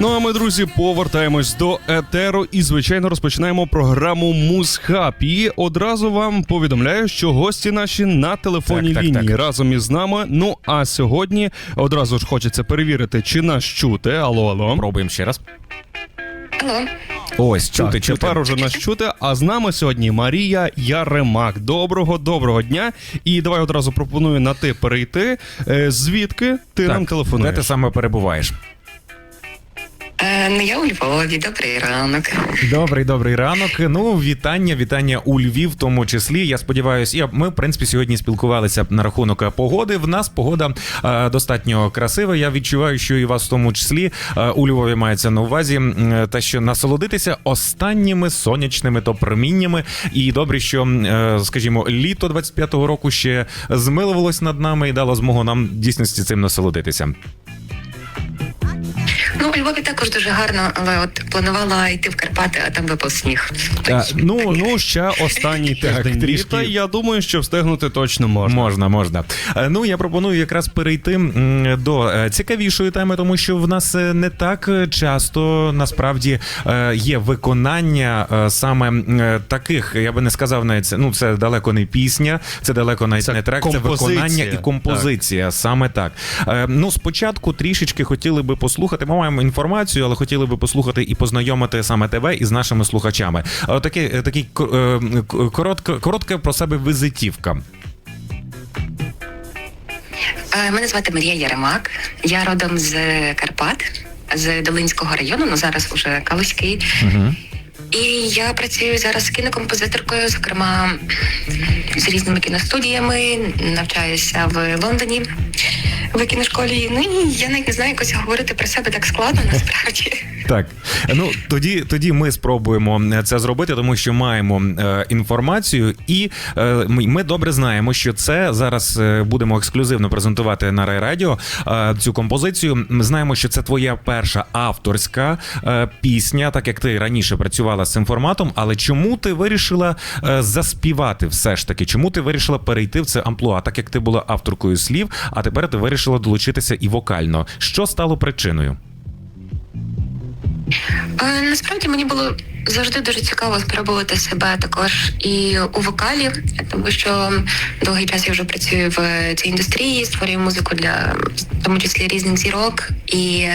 Ну а ми, друзі, повертаємось до етеру і звичайно розпочинаємо програму Музхаб. І одразу вам повідомляю, що гості наші на телефонній Так, так, лінії так. разом із нами. Ну а сьогодні одразу ж хочеться перевірити, чи нас чути. Алло, алло. Пробуємо ще раз. Алло. Ось, чути, так, чути. тепер уже нас чути. А з нами сьогодні Марія Яремак. Доброго, доброго дня. І давай одразу пропоную на ти перейти. Е, Звідки ти нам телефонуєш? Де ти саме перебуваєш? Е, ну я у Львові, добрий ранок. Добрий, добрий ранок. Ну, вітання, вітання у Львів, в тому числі. Я сподіваюся, я ми в принципі сьогодні спілкувалися на рахунок погоди. В нас погода е, достатньо красива. Я відчуваю, що і вас в тому числі е, у Львові мається на увазі те, що насолодитися останніми сонячними то проміннями. І добре, що е, скажімо, літо 25-го року ще змилувалось над нами і дало змогу нам дійсності цим насолодитися. Ну, у Львові також дуже гарно, але от планувала йти в Карпати, а там випав сніг. Е, Ну, ну ще останній тиждень трішки. літа. Я думаю, що встигнути точно можна. Можна, можна. Е, Ну я пропоную якраз перейти до е, цікавішої теми, тому що в нас е, не так часто насправді є виконання саме таких. Я би не сказав навіть це, ну це далеко не пісня, це далеко навіть Це не трек, це виконання і композиція. Саме так. Ну спочатку трішечки хотіли би послухати. Ми маємо інформацію, але хотіли би послухати і познайомити саме тебе із нашими слухачами. Таке такий е, к- коротка, коротка про себе візитівка. Е, Мене звати Марія Яремак. Я родом з Карпат, з Долинського району, ну зараз уже Калузький. Угу. І я працюю зараз кінокомпозиторкою, зокрема з різними кіностудіями, навчаюся в Лондоні в кіношколі. Ну і я не знаю, якось говорити про себе так складно насправді. Так, ну тоді, тоді ми спробуємо це зробити, тому що маємо е, інформацію, і е, ми, ми добре знаємо, що це зараз е, будемо ексклюзивно презентувати на райрадіо е, цю композицію. Ми знаємо, що це твоя перша авторська е, пісня, так як ти раніше працювала з цим форматом. Але чому ти вирішила е, заспівати все ж таки? Чому ти вирішила перейти в це амплуа, так як ти була авторкою слів, а тепер ти вирішила долучитися і вокально? Що стало причиною? Е, Насправді мені було завжди дуже цікаво спробувати себе також і у вокалі, тому що довгий час я вже працюю в цій індустрії, створюю музику для в тому числі різних зірок. І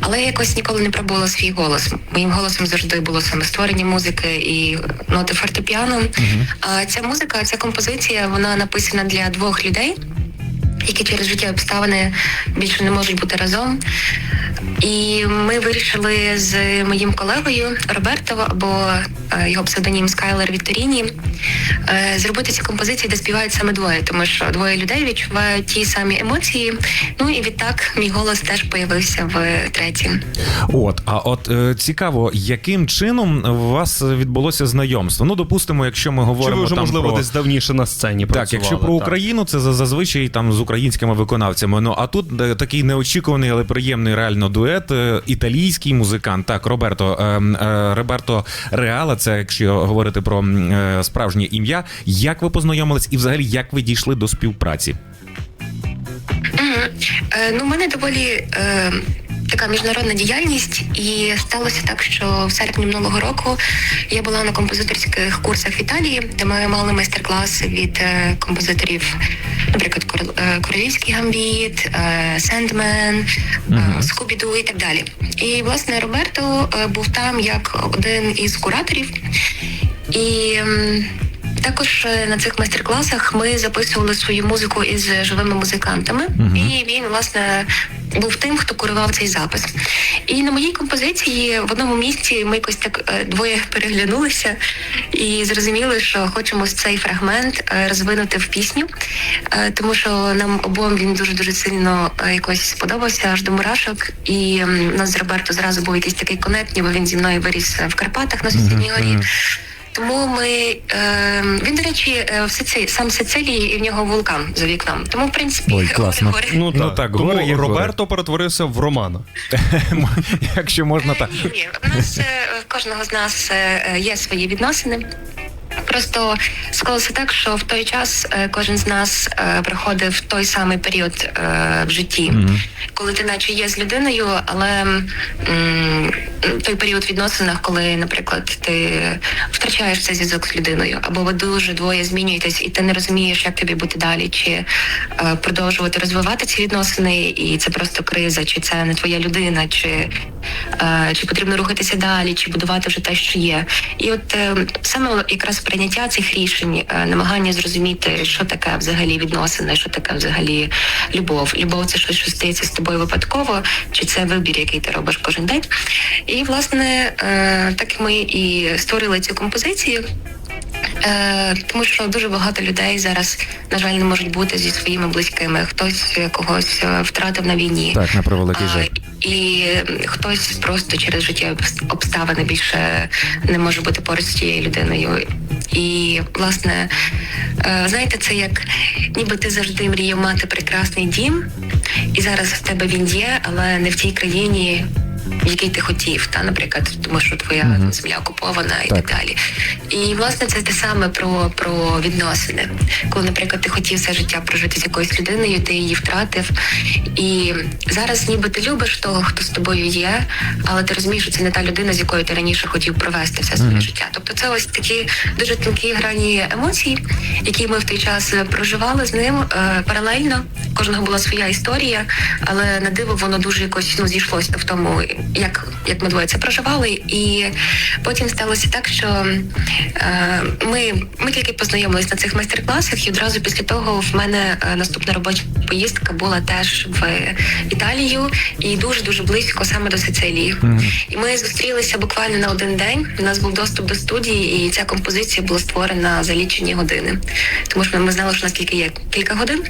але я якось ніколи не пробувала свій голос. Моїм голосом завжди було саме створення музики і ноти фортепіано. А ця музика, ця композиція, вона написана для двох людей. Які через життя обставини більше не можуть бути разом. І ми вирішили з моїм колегою Роберто, або е, його псевдонім Скайлер Вікторіні, зробити ці композиції, де співають саме двоє, тому що двоє людей відчувають ті самі емоції. Ну і відтак мій голос теж появився в третій. От, а от е, цікаво, яким чином у вас відбулося знайомство? Ну, допустимо, якщо ми Чи говоримо ви вже, там можливо, про... десь давніше на сцені Так, якщо про Так. Україну, це зазвичай там з українськими виконавцями. Ну а тут е, такий неочікуваний, але приємний реально дует. е, Італійський музикант. Так, Роберто е, е, Роберто Реала, це якщо говорити про е, справжнє ім'я. Як ви познайомились і взагалі як ви дійшли до співпраці? Е, ну, у мене доволі е, така міжнародна діяльність, і сталося так, що в серпні минулого року я була на композиторських курсах в Італії, де ми мали майстер-класи від е, композиторів, наприклад, Кор- е, Королівський гамбіт, е, Сендмен, Мгм. е, Скубіду і так далі. І власне Роберто е, був там як один із кураторів. І також е, на цих майстер-класах ми записували свою музику із живими музикантами, Мгм. і він власне був тим, хто курував цей запис. І на моїй композиції в одному місці ми якось так е, двоє переглянулися і зрозуміли, що хочемо цей фрагмент е, розвинути в пісню, тому що нам обом він дуже дуже сильно якось сподобався аж до мурашок. І у нас з Роберто зразу був якийсь такий конект, ніби він зі мною виріс в Карпатах на сусідній горі. мгм. Тому ми е, він, до речі, е, в Сицилії, сам Сицилії і в нього вулкан за вікном. Тому, в принципі, Ой, класно. гори, гори. Ну, Ну, так, так, тому гори є гори. Роберто перетворився в Романа. Якщо можна так. Ні, ні, у нас е, в кожного з нас е, є свої відносини. Просто склалося так, що в той час е, кожен з нас е, проходив той самий період е, в житті, коли ти наче є з людиною, але той період в відносинах, коли, наприклад, ти втрачаєш цей зв'язок з людиною, або ви дуже двоє змінюєтесь, і ти не розумієш, як тобі бути далі, чи продовжувати розвивати ці відносини, і це просто криза, чи це не твоя людина, чи, чи потрібно рухатися далі, чи будувати вже те, що є. І от е, саме якраз прийняття цих рішень, е, намагання зрозуміти, що таке взагалі відносини, що таке взагалі любов. Любов це щось, що стається з тобою випадково, чи це вибір, який ти робиш кожен день. І власне е, так ми і створили цю композицію. Е, тому що дуже багато людей зараз, на жаль, не можуть бути зі своїми близькими. Хтось когось е, втратив на війні. Так, на превеликий жаль. І хтось просто через обс- обставини більше не може бути поруч з цією людиною. І власне, е, знаєте, це як ніби ти завжди мріяв мати прекрасний дім, і зараз в тебе він є, але не в тій країні. Який ти хотів, та наприклад, тому що твоя Мгм. земля окупована і Так. так далі. І власне це те саме про, про відносини. Коли, наприклад, ти хотів все життя прожити з якоюсь людиною, ти її втратив. І зараз ніби ти любиш того, хто з тобою є, але ти розумієш, що це не та людина, з якою ти раніше хотів провести все своє Мгм. життя. Тобто це ось такі дуже тонкі грані емоцій, які ми в той час проживали з ним е, паралельно. Кожного була своя історія, але на диво воно дуже якось ну зійшлося в тому, як, як ми двоє це проживали. І потім сталося так, що е, ми, ми тільки познайомились на цих майстер-класах, і одразу після того в мене е, наступна робоча поїздка була теж в Італію і дуже дуже близько саме до Сицилії. Мгм. І ми зустрілися буквально на один день. У нас був доступ до студії, і ця композиція була створена за лічені години. Тому що ми знали, що у нас тільки є кілька годин.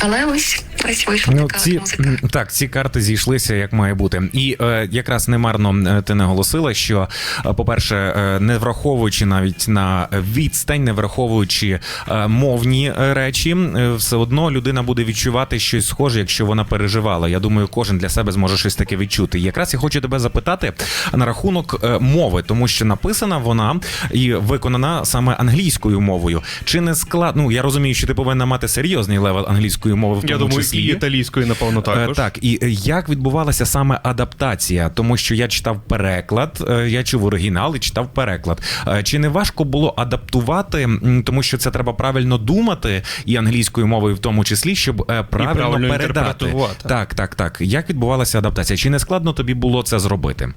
Але ось ось вийшла Ну, така ці, музика. так, ці карти зійшлися як має бути. І е, якраз немарно е, ти наголосила, що, е, по-перше, е, не враховуючи навіть на відстань, не враховуючи е, мовні речі, все одно людина буде відчувати щось схоже, якщо вона переживала. Я думаю, кожен для себе зможе щось таке відчути. І якраз я хочу тебе запитати на рахунок е, мови, тому що написана вона і виконана саме англійською мовою. Чи не склад... Ну, я розумію, що ти повинна мати серйозний левел англійської мови в тому Я думаю, числі. італійської, напевно, Е, також. Так, і е, як відбувалася саме адаптація? Тому що я читав переклад, е, я чув оригінал і читав переклад. Чи не важко було адаптувати, тому що це треба правильно думати і англійською мовою в тому числі, щоб правильно, правильно передати. Так, так, так. Як відбувалася адаптація? Чи не складно тобі було це зробити?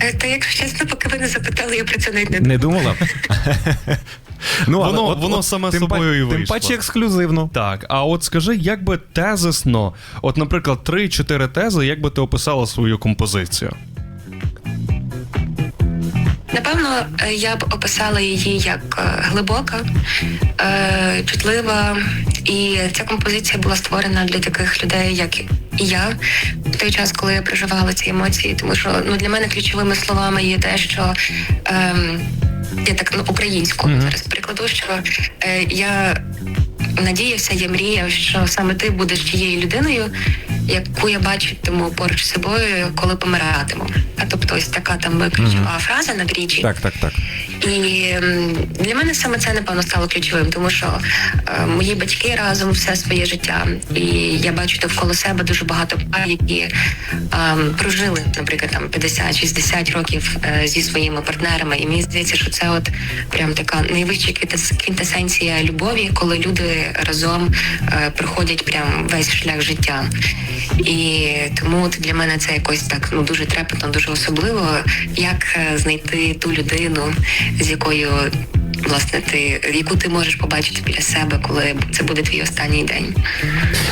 Е, Та якщо чесно, поки ви не запитали, я про це навіть не Не думала? Ну, але Воно- воно саме тим собою па- і Тим вийшло. паче ексклюзивно. Так, а от скажи, як би тезисно, от, наприклад, 3-4 тези, як би ти описала свою композицію? Напевно, е, я б описала її як е, глибока, е, чутлива, і ця композиція була створена для таких людей, як я, в той час, коли я проживала ці емоції. Тому що ну для мене ключовими словами є те, що ем, я так ну, українською Мгм. зараз прикладу, що е, я надіявся, я мріяв, що саме ти будеш тією людиною, яку я бачитиму поруч з собою, коли помиратиму. А тобто, ось така там ключова фраза на бріджі. Так, так, так. І для мене саме це напевно стало ключовим, тому що е, мої батьки разом все своє життя, і я бачу довкола себе дуже багато пар, які е, прожили, наприклад, там 50-60 років е, зі своїми партнерами. І мені здається, що це от прям така найвища квінтес- квінтесенція любові, коли люди разом е, проходять прям весь шлях життя. І тому для мене це якось так ну дуже трепетно, дуже особливо, як е, знайти ту людину, з якою власне ти яку ти можеш побачити біля себе, коли це буде твій останній день.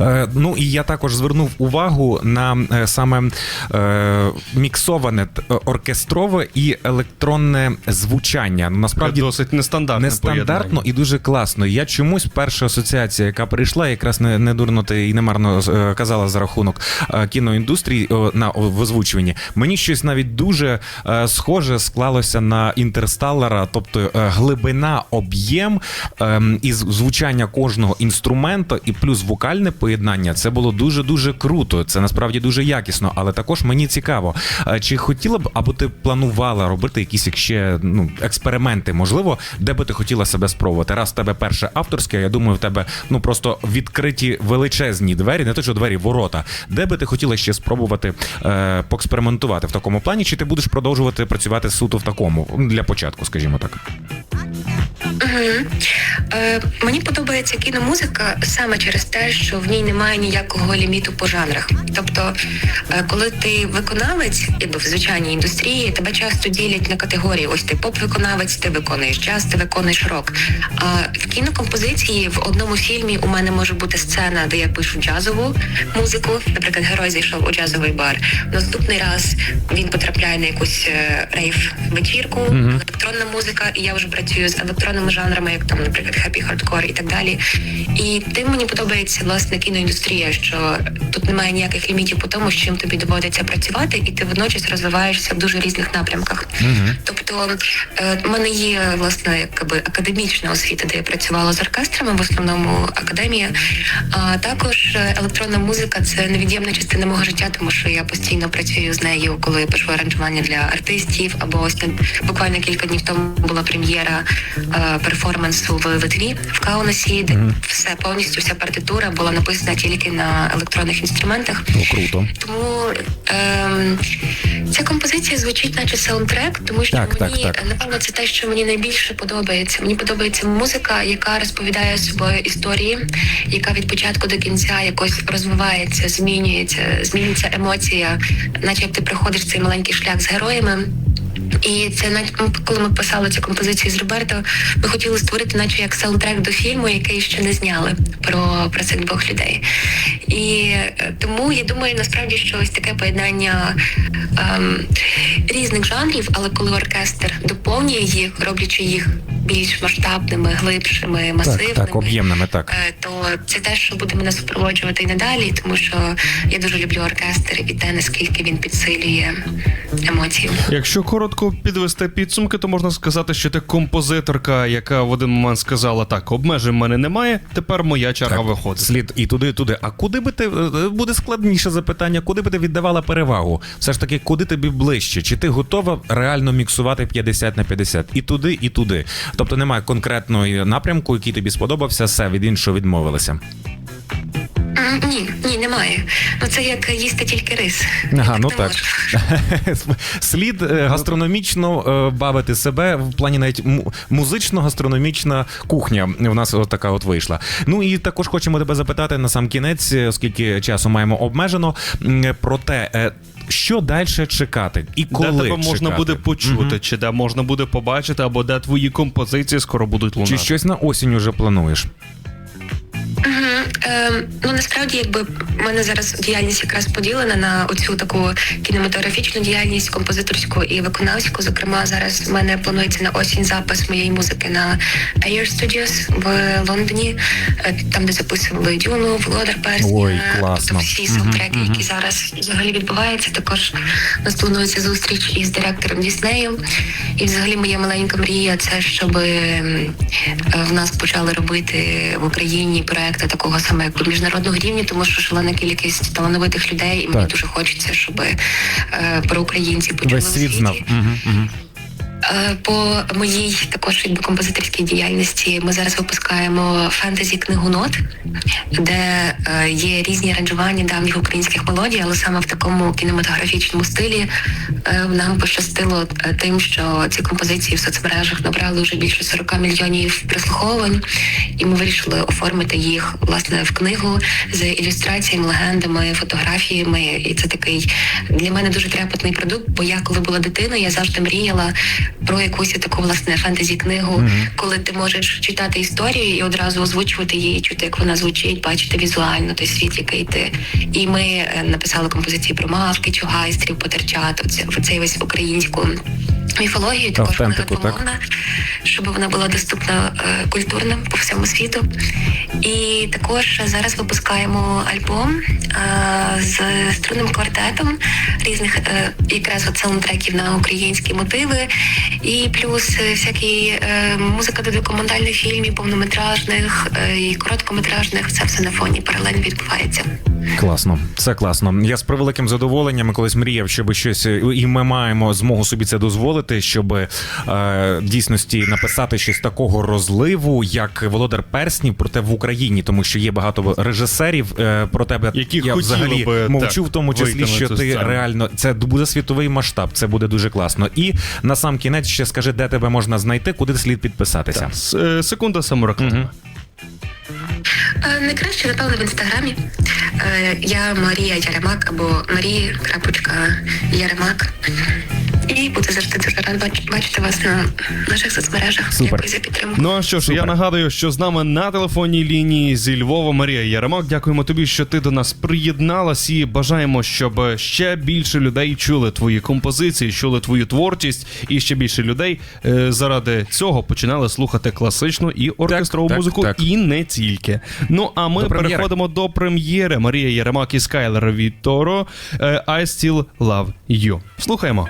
Е, ну і я також звернув увагу на е, саме е, міксоване оркестрове і електронне звучання. Ну, насправді Досить нестандартне Нестандартно поєднання. і дуже класно. Я чомусь перша асоціація, яка прийшла, якраз не, не дурно ти і немарно е, казала за рахунок е, кіноіндустрії о, на в озвучуванні. Мені щось навіть дуже е, схоже склалося на інтерсталера, тобто е, глибина глибина, об'єм ем, і звучання кожного інструмента, і плюс вокальне поєднання. Це було дуже дуже круто. Це насправді дуже якісно. Але також мені цікаво, е, чи хотіла б або ти планувала робити якісь ще ну експерименти, можливо, де би ти хотіла себе спробувати? Раз в тебе перше авторське, я думаю, в тебе ну просто відкриті величезні двері, не то що двері, ворота. Де би ти хотіла ще спробувати е, поекспериментувати в такому плані? Чи ти будеш продовжувати працювати суто в такому для початку, скажімо так? Угу. Е, мені подобається кіномузика саме через те, що в ній немає ніякого ліміту по жанрах. Тобто, е, коли ти виконавець, якби в звичайній індустрії, тебе часто ділять на категорії: ось ти поп-виконавець, ти виконуєш джаз, ти виконуєш рок. А в кінокомпозиції в одному фільмі у мене може бути сцена, де я пишу джазову музику. Наприклад, герой зайшов у джазовий бар. Наступний раз він потрапляє на якусь е, рейв вечірку, електронна музика, і я вже працюю з електронними жанрами, як там, наприклад, хеппі хардкор і так далі. І тим мені подобається власне кіноіндустрія, що тут немає ніяких лімітів по тому, з чим тобі доводиться працювати, і ти водночас розвиваєшся в дуже різних напрямках. Тобто, е, в мене є власне якби академічна освіта, де я працювала з оркестрами, в основному академія. А також е, електронна музика це невід'ємна частина мого життя, тому що я постійно працюю з нею, коли я пишу аранжування для артистів. Або ось буквально кілька днів тому була прем'єра е, перформансу в Литві в Каунасі, де все повністю вся партитура була написана тільки на електронних інструментах. Ну круто. Тому ем, ця композиція звучить, наче саундтрек, тому що Так, так, мені так. напевно це те, що мені найбільше подобається. Мені подобається музика, яка розповідає собою історії, яка від початку до кінця якось розвивається, змінюється, змінюється емоція, наче як ти проходиш цей маленький шлях з героями. І це навіть ну, коли ми писали цю композицію з Роберто, ми хотіли створити, наче як саундтрек до фільму, який ще не зняли про, про цих двох людей. І е, тому я думаю, насправді, що ось таке поєднання ем, різних жанрів, але коли оркестр доповнює їх, роблячи їх більш масштабними, глибшими, масивними. Так, так, об'ємними, так. Е, то це те, що буде мене супроводжувати і надалі, тому що я дуже люблю оркестр і те, наскільки він підсилює емоції. Якщо коротко підвести підсумки, то можна сказати, що ти композиторка, яка в один момент сказала: так, обмежень в мене немає. Тепер моя черга виходить. Слід і туди, і туди. А куди би ти е, буде складніше запитання? Куди би ти віддавала перевагу? Все ж таки, куди тобі ближче? Чи ти готова реально міксувати 50 на 50? І туди, і туди. Тобто немає конкретної напрямку, який тобі сподобався, все від іншого відмовилася. Ні, ні, немає. Ну це як їсти тільки рис. Ага, ну так. Слід е, гастрономічно е, бавити себе в плані навіть му- музично-гастрономічна кухня. В нас от така от вийшла. Ну і також хочемо тебе запитати на сам кінець, е, оскільки часу маємо обмежено. Про те, що далі чекати, і коли де тебе можна чекати? буде почути, Мгм. чи де можна буде побачити, або де твої композиції скоро будуть лунати. Чи щось на осінь уже плануєш? Ем, ну насправді, якби в мене зараз діяльність якраз поділена на оцю таку кінематографічну діяльність, композиторську і виконавську. Зокрема, зараз в мене планується на осінь запис моєї музики на Air Studios в Лондоні, е, там де записували Дюну, Володар Персня. Ой, класно. Тобто всі саундтреки, які зараз взагалі відбуваються. Також у нас планується зустріч із директором Діснею. І взагалі моя маленька мрія це щоб е, в нас почали робити в Україні проекти такого саме як міжнародного рівня, тому що шалена кількість талановитих людей, і мені Так. дуже хочеться, щоб е, про українців почули Весь світ знав. Угу, угу. Е, По моїй також якби композиторській діяльності ми зараз випускаємо фентезі книгу нот, де е, є різні аранжування давніх українських мелодій, але саме в такому кінематографічному стилі е, нам пощастило тим, що ці композиції в соцмережах набрали вже більше 40 мільйонів прослуховувань, і ми вирішили оформити їх власне в книгу з ілюстраціями, легендами, фотографіями. І це такий для мене дуже трепетний продукт. Бо я, коли була дитиною, я завжди мріяла про якусь таку власне фентезі книгу, коли ти можеш читати історію і одразу озвучувати її, чути, як вона звучить, бачити візуально той світ, який ти. І ми е, написали композиції про мавки, чугайстрів, потерчат, оце, оцей весь українську міфологію, також так. щоб вона була доступна е, культурно по всьому світу. І також зараз випускаємо альбом е, з струнним квартетом різних е, якраз от саундтреків на українські мотиви, і плюс е, всякі е, музика до документальних фільмів, повнометражних е, і короткометражних. Це все на фоні паралельно відбувається. Класно, це класно. Я з превеликим задоволенням колись мріяв, щоб щось, і ми маємо змогу собі це дозволити, щоб е, в дійсності написати щось такого розливу, як Володар Перснів, проте в Україні, тому що є багато режисерів е, про тебе. Які я взагалі би, мовчу так, в тому числі, що ти сцену. реально це буде світовий масштаб. Це буде дуже класно. І на сам кінець ще скажи, де тебе можна знайти, куди слід підписатися. С- е, Секунда самореклами. Мгм. Е, Найкраще, напевно, в інстаграмі. Е, Я Марія Яремак або Марія крапочка Яремак. І буду завжди дуже рад бачити вас на наших соцмережах. Супер. Дякую за підтримку. Ну а що ж, я нагадую, що з нами на телефонній лінії зі Львова Марія Яремак. Дякуємо тобі, що ти до нас приєдналась, і бажаємо, щоб ще більше людей чули твої композиції, чули твою творчість, і ще більше людей е, заради цього починали слухати класичну і оркестрову так, музику, так. і не тільки. Ну а ми До прем'єри. переходимо до прем'єри Марія Яремак і Скайлер Віторо е, I Still Love You. Слухаємо.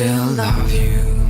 Still love you.